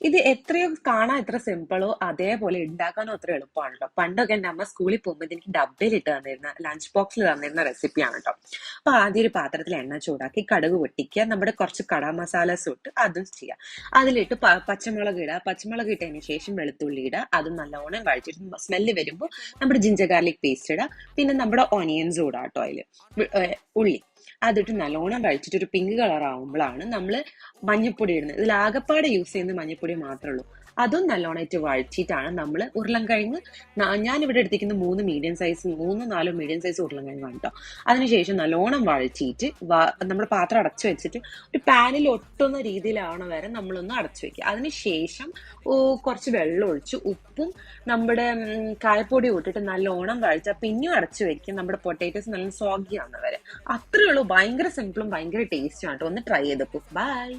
ഇത് എത്രയോ കാണാൻ എത്ര സിമ്പിളോ അതേപോലെ ഉണ്ടാക്കാനോ അത്ര എളുപ്പമാണല്ലോ പണ്ടൊക്കെ എന്റെ അമ്മ സ്കൂളിൽ പോകുമ്പോൾ എനിക്ക് ഡബ്ബയിലിട്ട് തന്നിരുന്ന ലഞ്ച് ബോക്സിൽ തന്നിരുന്ന റെസിപ്പിയാണ് കേട്ടോ അപ്പൊ ആദ്യം ഒരു പാത്രത്തിൽ എണ്ണ ചൂടാക്കി കടുക് പൊട്ടിക്കുക. നമ്മുടെ കുറച്ച് കട മസാലസ് ഇട്ട് അതും ചെയ്യുക അതിലിട്ട് പച്ചമുളക് ഇടുക പച്ചമുളക് ഇട്ടതിന് ശേഷം വെളുത്തുള്ളി ഇടുക അതും നല്ലോണം വഴിച്ചിട്ട് സ്മെല്ല് വരുമ്പോൾ നമ്മുടെ ജിഞ്ചർ ഗാർലിക് പേസ്റ്റ് ഇടുക പിന്നെ നമ്മുടെ ഓനിയൻസ് ഇടാം കേട്ടോ അതിൽ ഉള്ളി. അതിട്ട് നല്ലോണം കഴിച്ചിട്ട് ഒരു പിങ്ക് കളർ ആവുമ്പോഴാണ് നമ്മൾ മഞ്ഞപ്പൊടി ഇടുന്നത്. ഇതിൽ ആകപ്പാടെ യൂസ് ചെയ്യുന്നത് മഞ്ഞപ്പൊടി മാത്രമേ ഉള്ളൂ. അതും നല്ലോണമായിട്ട് വഴച്ചിട്ടാണ് നമ്മൾ ഉരുളൻകിഴങ്ങ് ഞാനിവിടെ എടുത്തിരിക്കുന്ന മൂന്ന് മീഡിയം സൈസ് മൂന്ന് നാലോ മീഡിയം സൈസ് ഉരുളൻകിഴങ്ങാണ് കേട്ടോ അതിനുശേഷം നല്ലോണം വഴച്ചിട്ട് നമ്മൾ പാത്രം അടച്ചു വെച്ചിട്ട് ഒരു പാനിൽ ഒട്ടുന്ന രീതിയിലാവണ വരെ നമ്മളൊന്ന് അടച്ചു വെക്കുക. അതിനുശേഷം കുറച്ച് വെള്ളം ഒഴിച്ച് ഉപ്പും നമ്മുടെ കായപ്പൊടി ഇട്ടിട്ട് നല്ലോണം വഴിച്ചാൽ പിന്നെയും അടച്ചു വെക്കും നമ്മുടെ പൊട്ടാറ്റോസ് നല്ല സോഗി ആവുന്ന വരെ. അത്രേ ഉള്ളൂ ഭയങ്കര സിമ്പിളും ഭയങ്കര ടേസ്റ്റും ആട്ടോ. ഒന്ന് ട്രൈ ചെയ്തപ്പോ ബൈ